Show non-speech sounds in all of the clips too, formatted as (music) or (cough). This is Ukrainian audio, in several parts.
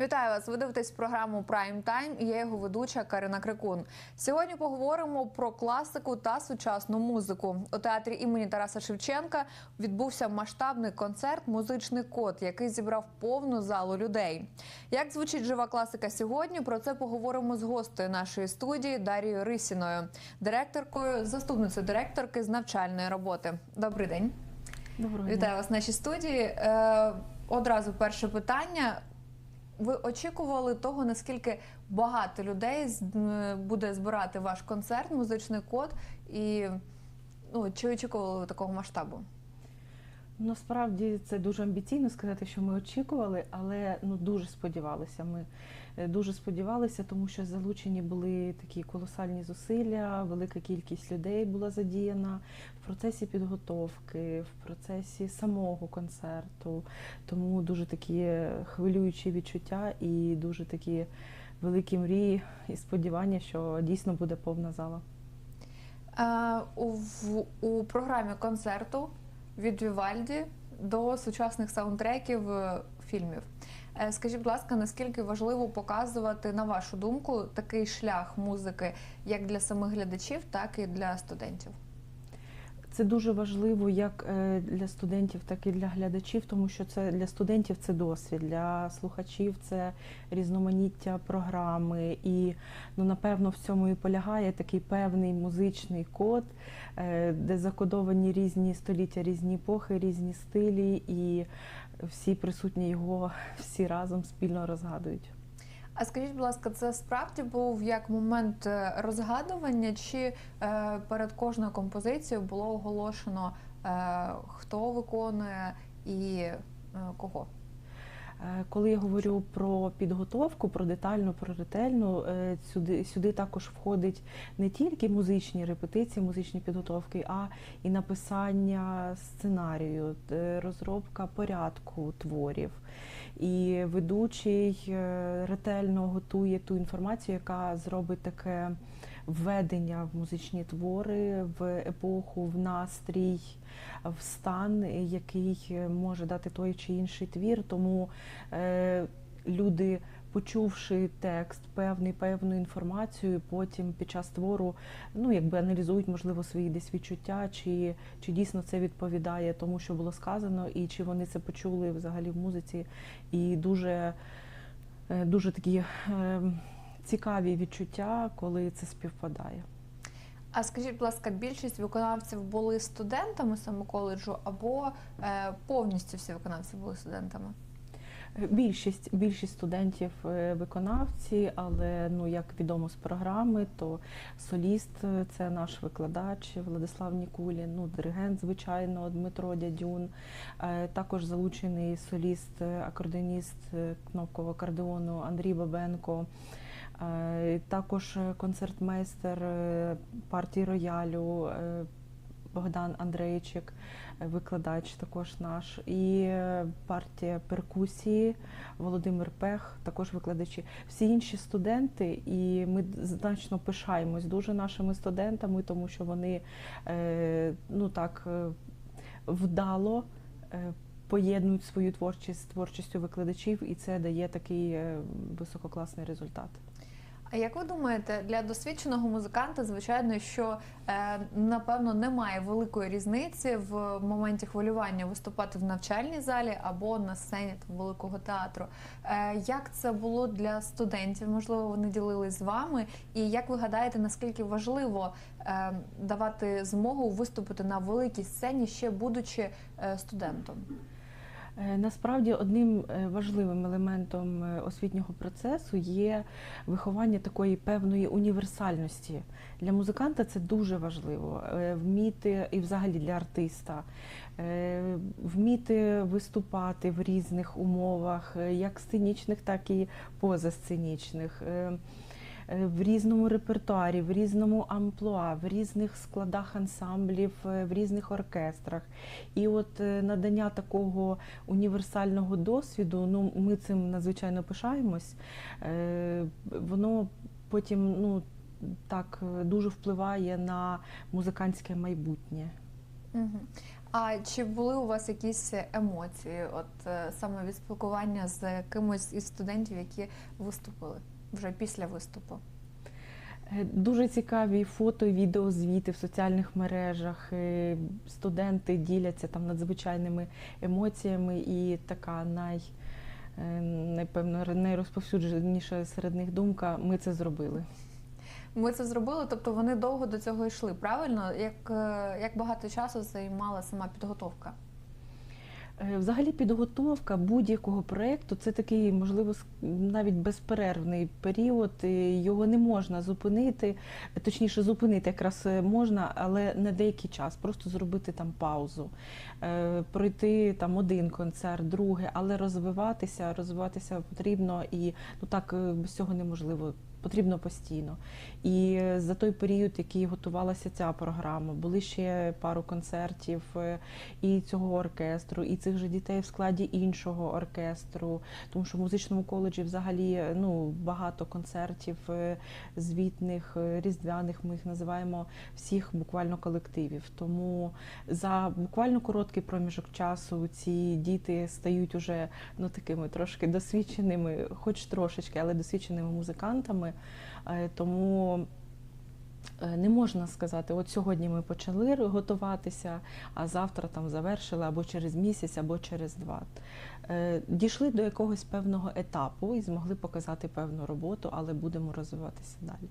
Вітаю вас! Ви дивитесь програму Прайм Тайм і я його ведуча Карина Крикун. Сьогодні поговоримо про класику та сучасну музику. У театрі імені Тараса Шевченка відбувся масштабний концерт Музичний код, який зібрав повну залу людей. Як звучить жива класика сьогодні? Про це поговоримо з гостею нашої студії Дарією Рисіною, директоркою, заступницею директорки з навчальної роботи. Добрий день. Доброго Вітаю вас в нашій студії. Е, одразу перше питання. Ви очікували того, наскільки багато людей буде збирати ваш концерт, музичний код, і ну, чи очікували ви такого масштабу? Насправді це дуже амбіційно сказати, що ми очікували, але ну дуже сподівалися. Ми дуже сподівалися, тому що залучені були такі колосальні зусилля, велика кількість людей була задіяна в процесі підготовки, в процесі самого концерту. Тому дуже такі хвилюючі відчуття і дуже такі великі мрії і сподівання, що дійсно буде повна зала. Е, у, в, у програмі концерту від Вівальді до сучасних саундтреків е, фільмів. Е, Скажіть, будь ласка, наскільки важливо показувати, на вашу думку, такий шлях музики як для самих глядачів, так і для студентів? Це дуже важливо як е, для студентів, так і для глядачів, тому що це для студентів це досвід, для слухачів це різноманіття програми. І ну напевно в цьому і полягає такий певний музичний код, е, де закодовані різні століття, різні епохи, різні стилі, і всі присутні його всі разом спільно розгадують. А скажіть, будь ласка, це справді був як момент е, розгадування, чи е, перед кожною композицією було оголошено, е, хто виконує і е, кого? Е, Коли я говорю про підготовку, про детальну, про ретельну, е, сюди, сюди також входить не тільки музичні репетиції, музичні підготовки, а і написання сценарію, е, розробка порядку творів. І ведучий ретельно готує ту інформацію, яка зробить таке введення в музичні твори, в епоху, в настрій, в стан, який може дати той чи інший твір. Тому е, люди, почувши текст, певний певну інформацію, потім під час твору ну якби аналізують, можливо, свої десь відчуття, чи, чи дійсно це відповідає тому, що було сказано, і чи вони це почули взагалі в музиці. І дуже, е, дуже такі. Е, Цікаві відчуття, коли це співпадає. А скажіть, будь ласка, більшість виконавців були студентами саме коледжу, або е, повністю всі виконавці були студентами? Більшість більшість студентів е, виконавці, але ну як відомо з програми, то соліст е, це наш викладач Владислав Нікулін, ну диригент, звичайно, Дмитро Дядюн. Е, Також залучений соліст, е, акордеоніст е, кнопкового акордеону Андрій Бабенко. Е, Також е, концертмейстер е, партії роялю Богдан Андрейчик, викладач також наш, і партія перкусії Володимир Пех, також викладачі. Всі інші студенти, і ми значно пишаємось дуже нашими студентами, тому що вони ну так вдало. Поєднують свою творчість з творчістю викладачів, і це дає такий висококласний результат. А як ви думаєте, для досвідченого музиканта, звичайно, що е, напевно немає великої різниці в моменті хвилювання виступати в навчальній залі або на сцені там, великого театру? Е, як це було для студентів? Можливо, вони ділились з вами. І як ви гадаєте, наскільки важливо е, давати змогу виступити на великій сцені, ще будучи студентом? Е, Насправді одним е, важливим елементом е, освітнього процесу є виховання такої певної універсальності. Для музиканта це дуже важливо вміти, і взагалі для артиста, вміти виступати в різних умовах, як сценічних, так і позасценічних. Е, В різному репертуарі, в різному амплуа, в різних складах ансамблів, е, в різних оркестрах. І от е, надання такого універсального досвіду, ну ми цим надзвичайно пишаємось. Воно потім ну так дуже впливає на музикантське майбутнє. А чи були у вас якісь емоції, от саме від спілкування з кимось із студентів, які виступили вже після виступу? Е, Дуже цікаві фото і відеозвіти в соціальних мережах. Е, Студенти діляться там надзвичайними емоціями, і така най, е, напевно, найрозповсюдженіша серед них думка ми це зробили. Ми це зробили, тобто вони довго до цього йшли. Правильно? Як, як багато часу займала сама підготовка? Е, Взагалі підготовка будь-якого проєкту це такий, можливо, навіть безперервний період. Його не можна зупинити, е, точніше, зупинити якраз е, можна, але на деякий час, просто зробити там паузу, пройти там один концерт, другий, але розвиватися, розвиватися потрібно і ну так без цього неможливо. Потрібно постійно. І за той період, який готувалася ця програма, були ще пару концертів е, і цього оркестру, і цих же дітей в складі іншого оркестру. Тому що в музичному коледжі взагалі е, ну, багато концертів е, звітних, різдвяних, ми їх називаємо всіх буквально колективів. Тому за буквально короткий проміжок часу ці діти стають уже ну, такими трошки досвідченими, хоч трошечки, але досвідченими музикантами. Е, Тому е, не можна сказати, от сьогодні ми почали готуватися, а завтра там завершили або через місяць, або через два. Е, Дійшли до якогось певного етапу і змогли показати певну роботу, але будемо розвиватися далі.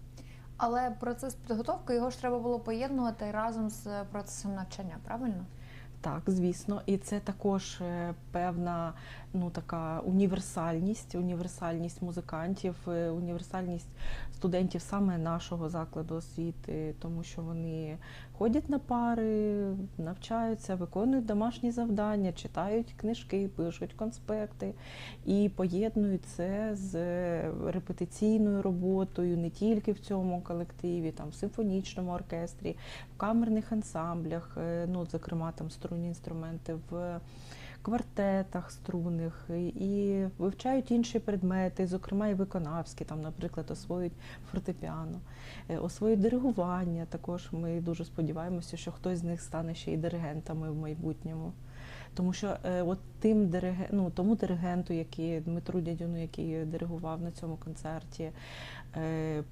Але процес підготовки його ж треба було поєднувати разом з процесом навчання, правильно? Так, звісно, і це також певна ну така універсальність, універсальність музикантів, е, універсальність студентів саме нашого закладу освіти, тому що вони ходять на пари, навчаються, виконують домашні завдання, читають книжки, пишуть конспекти і поєднують це з репетиційною роботою не тільки в цьому колективі, там в симфонічному оркестрі, в камерних ансамблях, е, ну, зокрема, там струнні інструменти в квартетах струнних і- і вивчають інші предмети, зокрема і виконавські, там, наприклад, освоюють фортепіано, е, освоюють диригування. Також ми дуже сподіваємося, що хтось з них стане ще й диригентами в майбутньому. Тому що е, от тим дириге, ну, тому диригенту, який Дмитру Дядюну, який диригував на цьому концерті, е,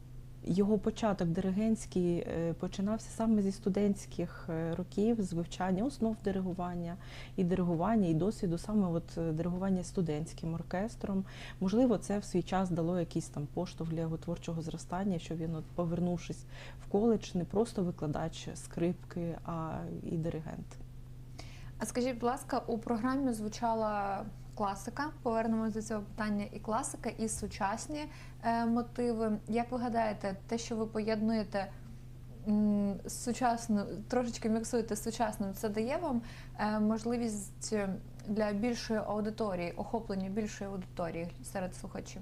його початок диригентський е, починався саме зі студентських е, років, з вивчання основ диригування, і диригування, і досвіду саме от е, диригування студентським оркестром. Можливо, це в свій час дало якийсь там поштовх для його творчого зростання, що він, от, повернувшись в коледж, не просто викладач скрипки, а і диригент. А скажіть, будь ласка, у програмі звучала класика. Повернемось до цього питання. І класика, і сучасні е, мотиви. Як ви гадаєте, те, що ви поєднуєте з трошечки міксуєте сучасним, це дає вам е, можливість для більшої аудиторії, охоплення більшої аудиторії серед слухачів?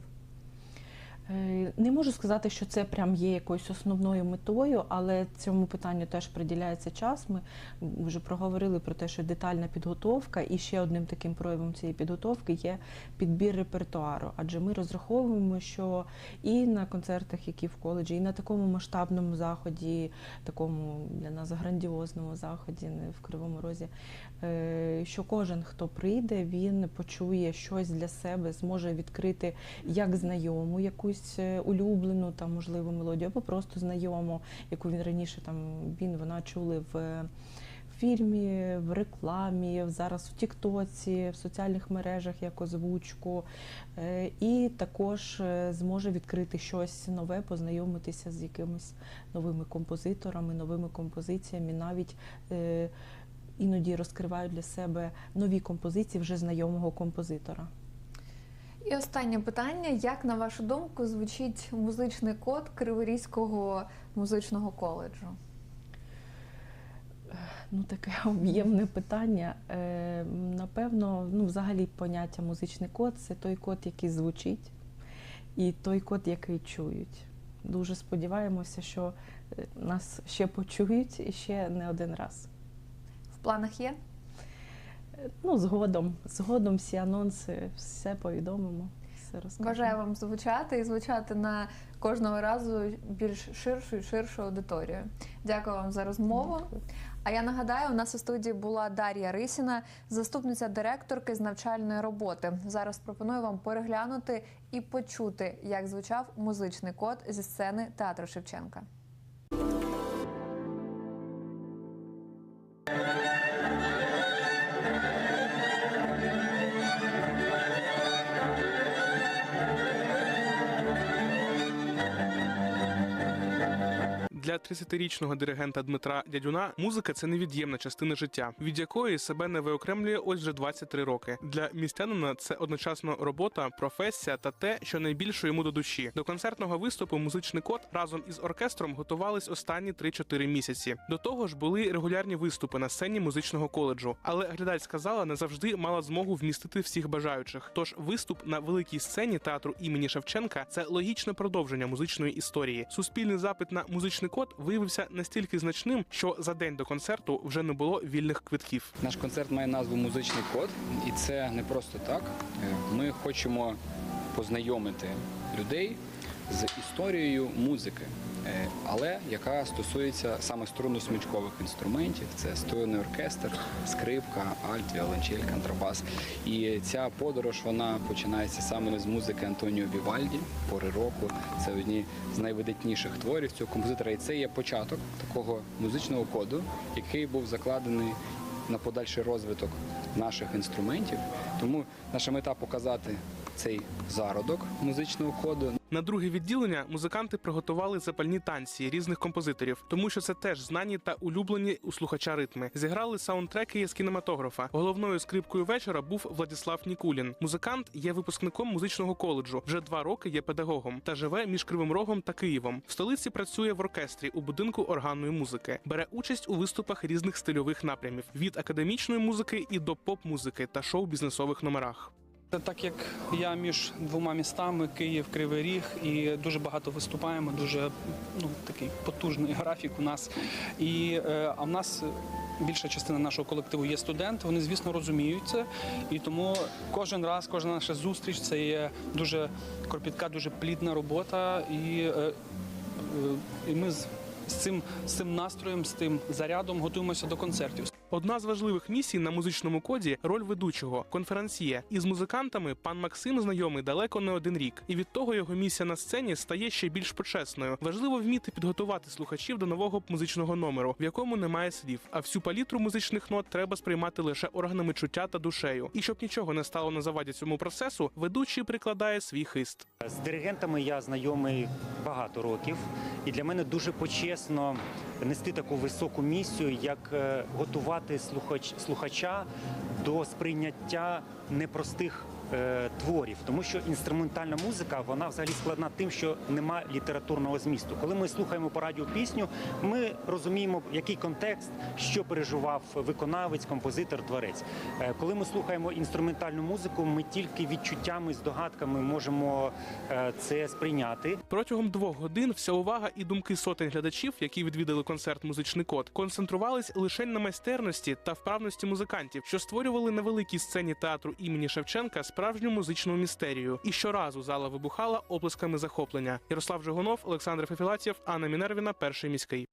Е, Не можу сказати, що це прям є якоюсь основною метою, але цьому питанню теж приділяється час. Ми вже проговорили про те, що детальна підготовка, і ще одним таким проявом цієї підготовки є підбір репертуару. Адже ми розраховуємо, що і на концертах, які в коледжі, і на такому масштабному заході, такому для нас грандіозному заході в Кривому Розі, е, що кожен, хто прийде, він почує щось для себе, зможе відкрити як знайому якусь е, улюблену там можливо мелодію, або просто знайому, яку він раніше там він вона чули в фільмі, в рекламі, зараз в Тіктоці, в соціальних мережах як озвучку, Е, і також е, зможе відкрити щось нове, познайомитися з якимись новими композиторами, новими композиціями, навіть е, іноді розкривають для себе нові композиції вже знайомого композитора. І останнє питання: як на вашу думку звучить музичний код Криворізького музичного коледжу? Ну, таке (laughs) об'ємне питання. Е, Напевно, ну, взагалі поняття музичний код це той код, який звучить, і той код, який чують. Дуже сподіваємося, що е, нас ще почують і ще не один раз. В планах є? Ну, згодом, згодом всі анонси, все повідомимо, все розкажемо. Бажаю вам звучати і звучати на кожного разу більш ширшу і ширшу аудиторію. Дякую вам за розмову. А я нагадаю, у нас у студії була Дар'я Рисіна, заступниця директорки з навчальної роботи. Зараз пропоную вам переглянути і почути, як звучав музичний код зі сцени театру Шевченка. 30-річного диригента Дмитра Дядюна музика це невід'ємна частина життя, від якої себе не виокремлює ось вже 23 роки. Для містянина це одночасно робота, професія та те, що найбільше йому до душі. До концертного виступу музичний кот разом із оркестром готувались останні 3-4 місяці. До того ж, були регулярні виступи на сцені музичного коледжу. Але глядацька зала не завжди мала змогу вмістити всіх бажаючих. Тож виступ на великій сцені театру імені Шевченка це логічне продовження музичної історії. Суспільний запит на музичний код виявився настільки значним, що за день до концерту вже не було вільних квитків. Наш концерт має назву Музичний код, і це не просто так. Е, Ми хочемо познайомити людей з історією музики, але яка стосується саме струнно-смичкових інструментів. Це струнний оркестр, скрипка, альт, віолончель, контрабас. І ця подорож вона починається саме з музики Антоніо Вівальді, пори року. Це одні з найвидатніших творів цього композитора. І це є початок такого музичного коду, який був закладений на подальший розвиток наших інструментів. Тому наша мета показати цей зародок музичного коду. На друге відділення музиканти приготували запальні танці різних композиторів, тому що це теж знані та улюблені у слухача ритми. Зіграли саундтреки з кінематографа. Головною скрипкою вечора був Владіслав Нікулін. Музикант є випускником музичного коледжу. Вже два роки є педагогом та живе між Кривим Рогом та Києвом. В столиці працює в оркестрі у будинку органної музики. Бере участь у виступах різних стильових напрямів від академічної музики і до поп-музики та шоу-бізнесових номерах. Та Так як я між двома містами Київ, Кривий Ріг, і дуже багато виступаємо, дуже ну такий потужний (laughs) графік у нас. І е, а в нас більша частина нашого колективу є студенти. Вони, звісно, розуміють це. І тому кожен раз, кожна наша зустріч це є дуже кропітка, дуже плідна робота. І, е, е, і ми з, з цим з цим настроєм, з тим зарядом готуємося до концертів. Одна з важливих місій на музичному коді роль ведучого конференсьє. Із музикантами пан Максим знайомий далеко не один рік, і від того його місія на сцені стає ще більш почесною. Важливо вміти підготувати слухачів до нового музичного номеру, в якому немає слів. А всю палітру музичних нот треба сприймати лише органами чуття та душею. І щоб нічого не стало на заваді цьому процесу, ведучий прикладає свій хист. З диригентами я знайомий багато років, і для мене дуже почесно нести таку високу місію, як е, готувати слухач, слухача до сприйняття непростих е, творів, тому що інструментальна музика вона взагалі складна тим, що нема літературного змісту. Коли ми слухаємо по радіо пісню, ми розуміємо, який контекст, що переживав виконавець, композитор, творець. Е, коли ми слухаємо інструментальну музику, ми тільки відчуттями, здогадками можемо е, це сприйняти. Протягом двох годин вся увага і думки сотень глядачів, які відвідали концерт Музичний код, концентрувались лише на майстерності та вправності музикантів, що створювали на великій сцені театру імені Шевченка справжню музичну містерію. І щоразу зала вибухала оплесками захоплення. Ярослав Жигунов, Олександр Фефілатєв, Анна Мінервіна, перший міський.